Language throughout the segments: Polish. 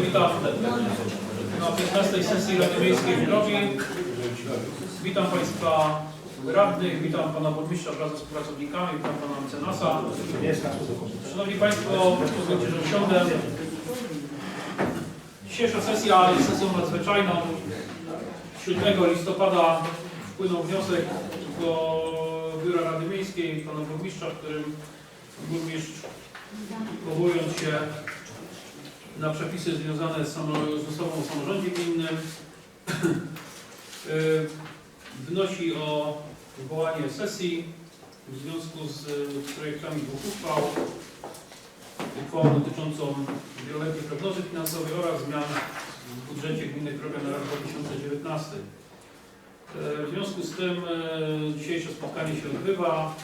witam na 15 sesji Rady Miejskiej w Grodzie. Witam Państwa radnych, witam Pana Burmistrza wraz ze współpracownikami, witam Pana Mecenasa. Szanowni Państwo, pozwólcie, że usiądę. Dzisiejsza sesja jest sesją nadzwyczajną. 7 listopada wpłynął wniosek do Biura Rady Miejskiej Pana Burmistrza, w którym burmistrz powołując się na przepisy związane z, samo- z ustawą o samorządzie gminnym, y, wnosi o zwołanie sesji w związku z y, projektami dwóch uchwał. Uchwałą dotyczącą wieloletniej prognozy finansowej oraz zmian w budżecie gminy Krowia na rok 2019. Y, W związku z tym dzisiejsze spotkanie się odbywa,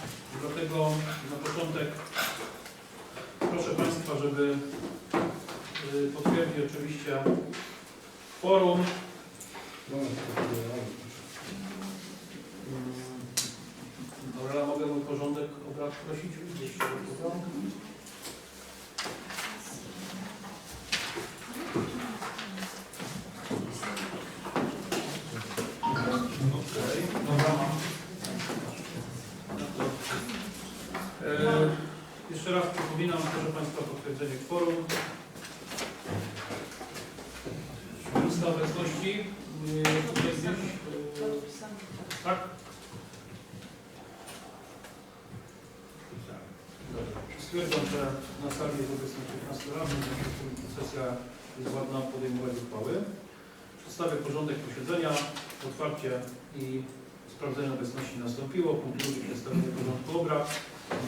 dlatego na początek Proszę Państwa, żeby y, potwierdzić oczywiście forum. Dobra, mogę mój porządek obrad prosić? Gdzieś się Jeszcze raz przypominam, proszę Państwa, potwierdzenie kworum. Lista obecności. Yy, Tak? Stwierdzam, że na sali jest obecnych 15 radnych, w związku z tym sesja jest ładna podejmować uchwały. Przedstawię porządek posiedzenia, otwarcie i sprawdzenie obecności nastąpiło. Punkt drugi przedstawienie porządku obrad.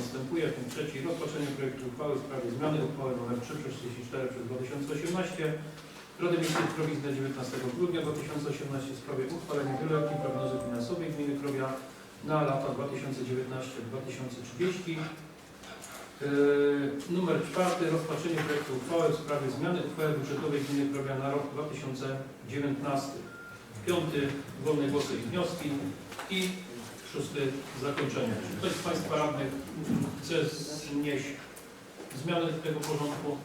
Następuje punkt trzeci rozpatrzenie projektu uchwały w sprawie zmiany uchwały nr 3 przez 34 przez 2018 Rady Miejskiej Krowi z dnia 19 grudnia 2018 w sprawie uchwalenia wieloletniej prognozy finansowej gminy Krowia na lata 2019-2030. Yy, Numer czwarty rozpatrzenie projektu uchwały w sprawie zmiany uchwały budżetowej gminy Krowia na rok 2019. Piąty wolne głosy i wnioski i szósty zakończenie. Czy ktoś z Państwa radnych chce znieść zmiany tego porządku?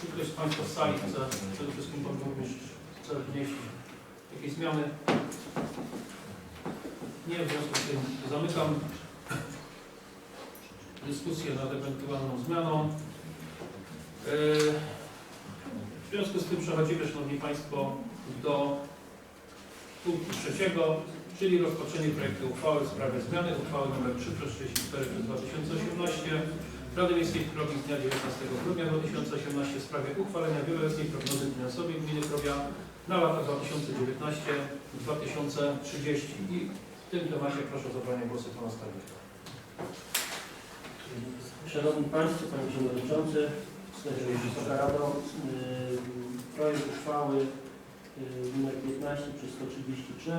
Czy ktoś z Państwa z sali chce, przede wszystkim Pan Burmistrz chce wnieść jakieś zmiany? Nie, w związku z tym zamykam dyskusję nad ewentualną zmianą. Yy, W związku z tym przechodzimy, Szanowni Państwo, do punktu trzeciego, czyli rozpatrzenie projektu uchwały w sprawie zmiany uchwały nr 3 przez 34 przez 2018 Rady Miejskiej w Krowie z dnia 19 grudnia 2018 w sprawie uchwalenia wieloletniej prognozy finansowej gminy Krowia na lata 2019-2030. I w tym temacie proszę o zabranie głosu Pana Skarbnika. Szanowni Państwo, Panie Przewodniczący, Wysoka Rado, yy, projekt uchwały yy, nr 15 przez 133,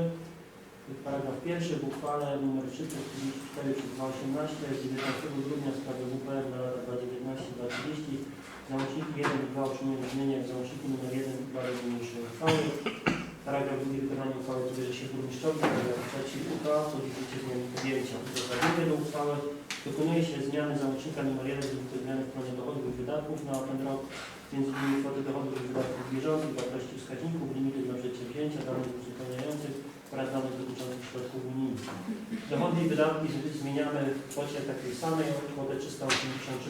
paragraf pierwszy w uchwale nr 3 przez 34 przez 218 z 19 grudnia w sprawie WPR na lata 2019-2030 załączniki 1 i 2 otrzymują brzmienie jak załączniki nr 1 i 2 do niniejszej uchwały. Paragraf drugi wykonanie uchwały wybierze się burmistrzowi, paragraf trzeci uchwała w życie z dniem podjęcia. Uzasadnienie do uchwały Dokonuje się zmiany załącznika nr 1 lub te zmiany w planie dochodów i wydatków na ten rok, między innymi kwoty dochodów i wydatków bieżących, wartości wskaźników, limity dla przedsięwzięcia, danych uzupełniających oraz danych dotyczących środków unijnych. Dochody i wydatki zmieniamy w kwocie takiej samej, kwotę 383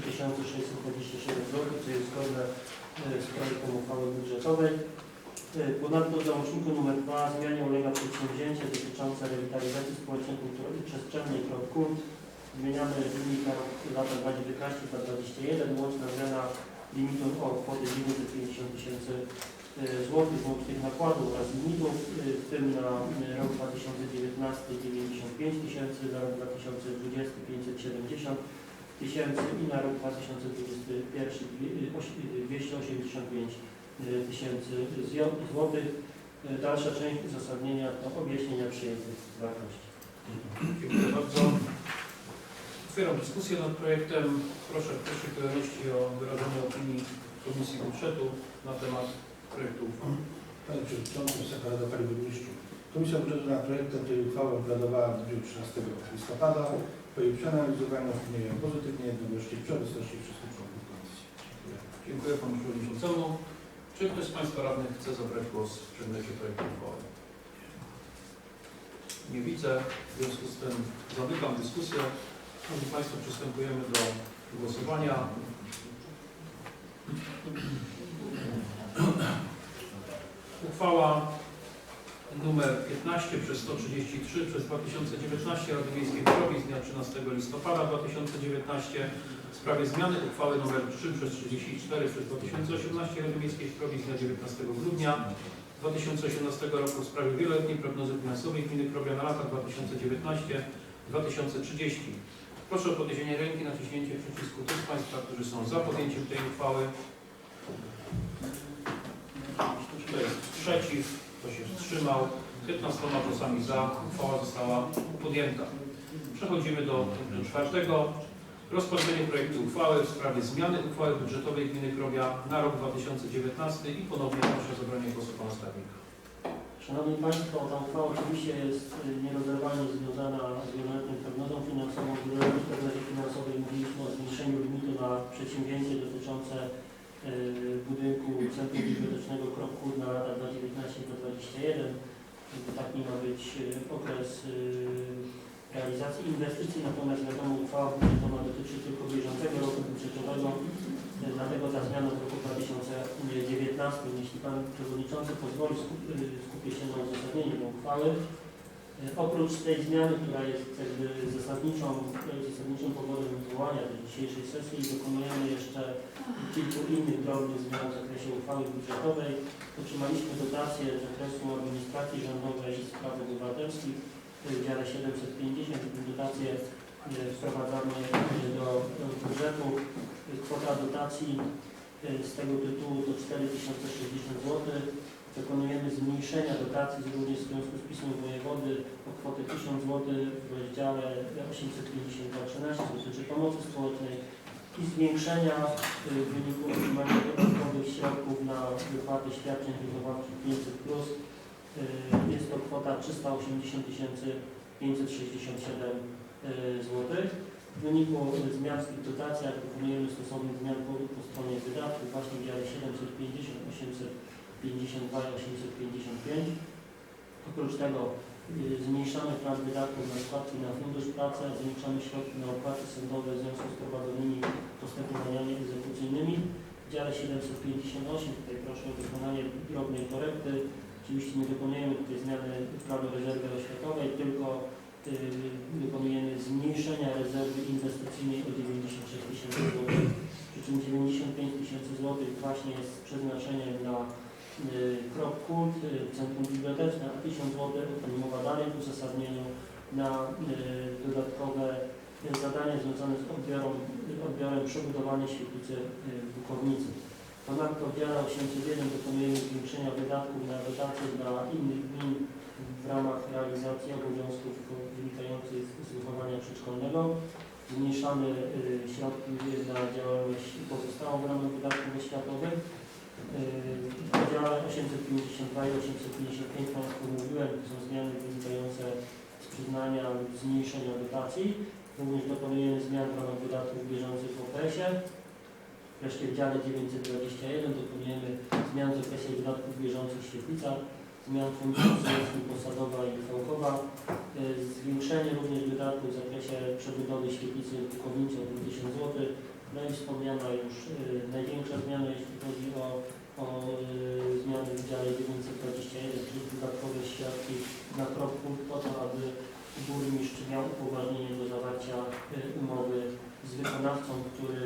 627 zł, co jest zgodne e, z projektem uchwały budżetowej. E, Ponadto w załączniku nr 2 zmianie ulega przedsięwzięcie dotyczące rewitalizacji społeczno-kulturowej przestrzennej Kult. Zmieniamy rok- lata 2019-2021, łączna zmiana limitu o kwotę 950 tysięcy złotych z łącznych nakładów oraz limitów, e, w tym na e, rok 2019 95 tysięcy, na rok 2020 570 tysięcy i na rok 2021 dwie- e, oś- e, 285 e, tysięcy złotych. E, Dalsza część uzasadnienia to objaśnienia przyjętych wartości. Dziękuję bardzo. Otwieram dyskusję nad projektem. Proszę w pierwszej kolejności o wyrażenie opinii Komisji Budżetu na temat projektu uchwały. Panie Przewodniczący, Wysoka Rado, Panie Burmistrzu. Komisja Budżetu nad projektem tej uchwały obradowała w dniu 13 listopada. Po jej przeanalizowaniu opiniuję pozytywnie jednomyślnie przy obecności wszystkich członków komisji. Dziękuję Dziękuję Panu Przewodniczącemu. Czy ktoś z Państwa radnych chce zabrać głos w przedmiocie projektu uchwały? Nie widzę. W związku z tym zamykam dyskusję. Szanowni Państwo, przystępujemy do głosowania. Uchwała numer 15 przez 133 przez 2019 Rady Miejskiej w Krowie z dnia 13 listopada 2019 w sprawie zmiany uchwały nr 3 przez 34 przez 2018 Rady Miejskiej w Krowie z dnia 19 grudnia 2018 roku w sprawie wieloletniej prognozy finansowej gminy Krowia na lata 2019-2030. Proszę o podniesienie ręki, naciśnięcie przycisku tych Państwa, którzy są za podjęciem tej uchwały. Kto jest przeciw? Kto się wstrzymał? 15 głosami za. Uchwała została podjęta. Przechodzimy do punktu czwartego. Rozpatrzenie projektu uchwały w sprawie zmiany uchwały budżetowej gminy Krowia na rok 2019 i ponownie proszę o zabranie głosu Pana Skarbnika. Szanowni Państwo, ta uchwała oczywiście jest y, nierozerwalnie związana z wieloletnią prognozą finansową. W wieloletniej prognozie finansowej mówiliśmy o zmniejszeniu limitu na przedsięwzięcie dotyczące budynku Centrum Bibliotecznego Kropku na lata 2019-2021. Taki ma być y, okres y, realizacji inwestycji, natomiast wiadomo uchwała budżetowa dotyczy tylko bieżącego roku budżetowego, y, dlatego ta zmiana w roku 2019. Jeśli Pan Przewodniczący pozwoli, skup- y, skupię się na uzasadnieniu uchwały. Y, Oprócz tej zmiany, która jest jakby zasadniczą, zasadniczym powodem wywołania tej dzisiejszej sesji, dokonujemy jeszcze kilku innych drobnych zmian w zakresie uchwały budżetowej. Otrzymaliśmy dotację z zakresu administracji rządowej i spraw obywatelskich w dziale 750. Tę dotację wprowadzamy do budżetu. Kwota dotacji y, z tego tytułu to 4060 zł. Dokonujemy zmniejszenia dotacji również w związku z pismem wojewody o kwotę 1000 zł w rozdziale 852.13 dotyczy pomocy społecznej i zwiększenia y, w wyniku otrzymania dodatkowych środków na wypłatę świadczeń wychowawczych 500+. Y, Jest to kwota 380 567 zł. W wyniku zmian w tych dotacjach dokonujemy stosownych zmian po, po stronie wydatków właśnie w dziale 750, 852 i 855. Oprócz tego y, zmniejszamy plan wydatków na składki na fundusz pracy, zwiększamy środki na opłaty sądowe w związku z prowadzonymi postępowaniami egzekucyjnymi. W dziale 758 tutaj proszę o wykonanie drobnej korekty. Oczywiście nie dokonujemy tutaj zmiany planu rezerwy oświatowej, tylko y, wykonujemy zmniejszenia rezerwy inwestycyjnej o 96 tysięcy złotych. Przy czym 95 tysięcy złotych właśnie jest przeznaczeniem na y, y, centrum biblioteczne, a 1000 zł, o tym mowa dalej w uzasadnieniu, na y, dodatkowe zadania związane z odbiorem, odbiorem przebudowania świetlicy y, w Bukownicy. Ponadto w dziale 801 dokonujemy zwiększenia wydatków na dotacje dla innych gmin w ramach realizacji obowiązków wynikających z wychowania przedszkolnego. Zmniejszamy środki na działalność pozostałą w ramach wydatków oświatowych. W dziale 852 i 855 Państwu mówiłem, to są zmiany wynikające z przyznania lub zmniejszenia dotacji. Również dokonujemy zmian w ramach wydatków bieżących w okresie. Wreszcie w dziale 921 dokonujemy zmian w zakresie wydatków bieżących w świetlicach, zmian funduszy posadowa i fałkowa, y, zwiększenie również wydatków w zakresie przebudowy świetlicy w Bukownicy o 1000 zł. No i wspomniana już y, największa zmiana, jeśli chodzi o, o zmiany w dziale 921, czyli dodatkowe środki na krok punkt po to, aby burmistrz miał upoważnienie do zawarcia y, umowy z wykonawcą, który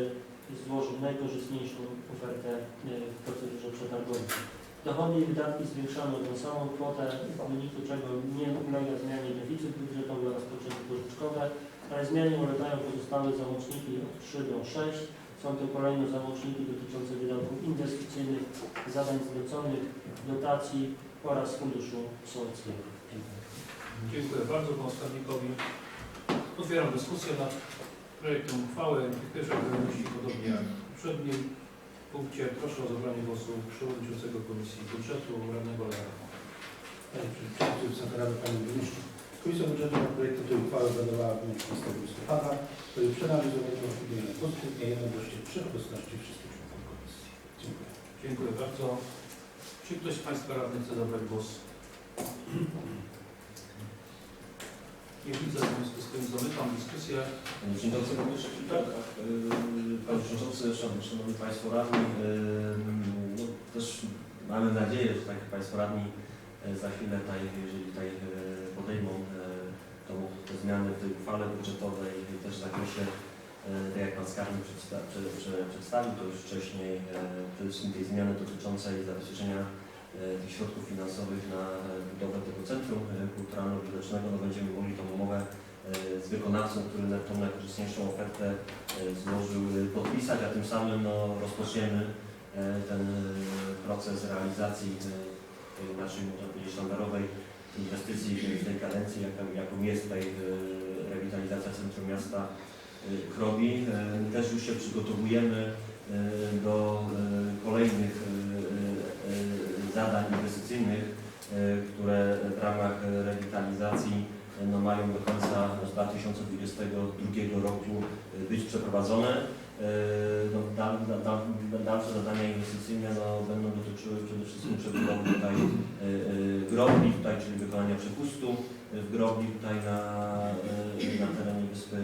złożył najkorzystniejszą ofertę y, w procedurze przetargowej. Dochody i wydatki zwiększamy o tą samą kwotę, w wyniku czego nie ulega zmianie deficyt budżetowy oraz potrzeby pożyczkowe, ale zmianie ulegają pozostałe załączniki od 3 do 6. Są to kolejne załączniki dotyczące wydatków inwestycyjnych, zadań zleconych, dotacji oraz funduszu sołeckiego. Dziękuję. Bardzo Panu Skarbnikowi. Otwieram dyskusję nad projektem uchwały. W pierwszej kolejności, podobnie jak w poprzednim punkcie, proszę o zabranie głosu przewodniczącego Komisji Budżetu, radnego Lera. Panie Przewodniczący, Wysoka Rado, Panie Burmistrzu. Komisja Budżetu nad projektem tej uchwały planowała w dniu 15 listopada, który przeanalizowano opinię pozytywnie jednogłośnie przy obecności wszystkich członków komisji. Dziękuję bardzo. Czy ktoś z Państwa radnych chce zabrać głos? Nie widzę, w związku z tym zamykam dyskusję. Dzień dobry, panie Przewodniczący. Panie Przewodniczący, Szanowni Szanowni Państwo Radni, yy, no, też mamy nadzieję, że tak Państwo Radni yy, za chwilę tutaj, jeżeli tutaj yy, podejmą yy, tą, te zmiany w tej uchwale budżetowej też w zakresie, tak jak Pan Skarbnik przedsta prze, prze, przedstawił to już wcześniej, przede wszystkim tej zmiany dotyczącej zabezpieczenia tych środków finansowych na budowę tego Centrum Kulturalno-Widocznego, no będziemy mogli tą umowę e, z wykonawcą, który na tą najkorzystniejszą ofertę e, złożył, e, podpisać, a tym samym no, rozpoczniemy e, ten e, proces realizacji e, tej naszej, można powiedzieć, sztandarowej inwestycji w tej kadencji, jaką, jaką jest tutaj e, rewitalizacja centrum miasta e, Krobi. E, Też już się przygotowujemy do kolejnych zadań inwestycyjnych, które w ramach rewitalizacji no, mają do końca 2022 roku być przeprowadzone. E, No, dal, dal, dal, dalsze zadania inwestycyjne no, będą dotyczyły przede wszystkim przebudowy tutaj e, grobli, tutaj, czyli wykonania przepustu e, w grobli tutaj na, na terenie Wyspy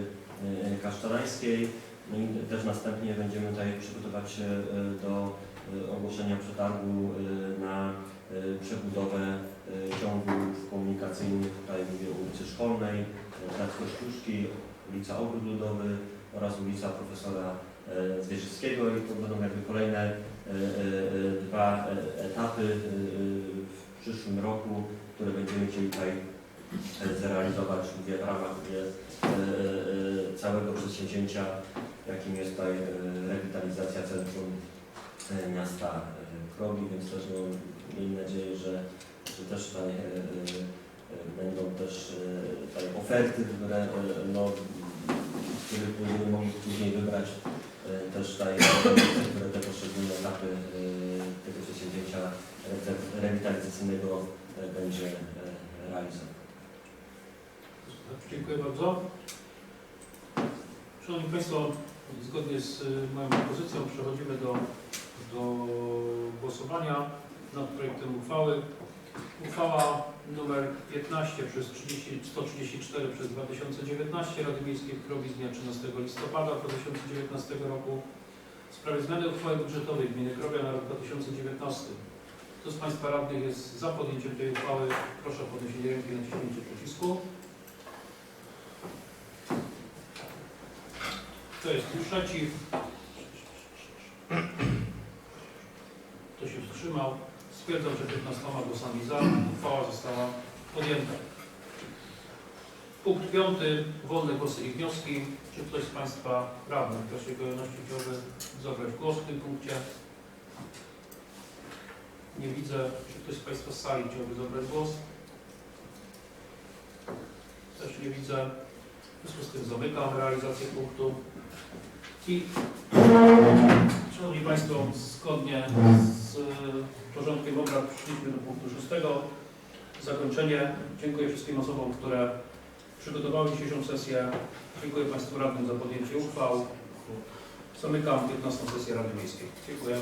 Kaszczarańskiej. No i też następnie będziemy tutaj przygotować się do ogłoszenia przetargu na przebudowę ciągów komunikacyjnych, tutaj mówię o ulicy Szkolnej, Plac Kościuszki, ulica Ogród Ludowy oraz ulica Profesora e, Zwierzyckiego i to będą jakby kolejne e, e, dwa etapy w przyszłym roku, które będziemy chcieli tutaj zrealizować mówię, w ramach całego przedsięwzięcia, jakim jest tutaj rewitalizacja centrum miasta Krobi, więc też no, miejmy nadzieję, że, że też tutaj będą też tutaj oferty, które no, których będziemy mogli później wybrać e, też tutaj e, które te poszczególne etapy e, tego przedsięwzięcia re- rewitalizacyjnego e, będzie realizował. Dziękuję bardzo. Szanowni Państwo, zgodnie z moją propozycją przechodzimy do, do głosowania nad projektem uchwały. Uchwała numer 15 przez 30, 134 przez 2019 Rady Miejskiej w Krowi z dnia 13 listopada 2019 roku w sprawie zmiany uchwały budżetowej gminy Krowia na rok 2019. Kto z Państwa radnych jest za podjęciem tej uchwały? Proszę o podniesienie ręki i naciśnięcie przycisku. Kto jest przeciw? Kto się wstrzymał? Stwierdzam, że 15 głosami za uchwała została podjęta. Punkt piąty. Wolne głosy i wnioski. Czy ktoś z Państwa radnych w pierwszej kolejności chciałby zabrać głos w tym punkcie? Nie widzę. Czy ktoś z Państwa z sali chciałby zabrać głos? Też nie widzę. W związku z tym zamykam realizację punktu. I Szanowni Państwo, zgodnie z e, porządkiem obrad przeszliśmy do punktu szóstego. Zakończenie. Dziękuję wszystkim osobom, które przygotowały dzisiejszą sesję. Dziękuję Państwu radnym za podjęcie uchwał. Zamykam 15 sesję Rady Miejskiej. Dziękuję.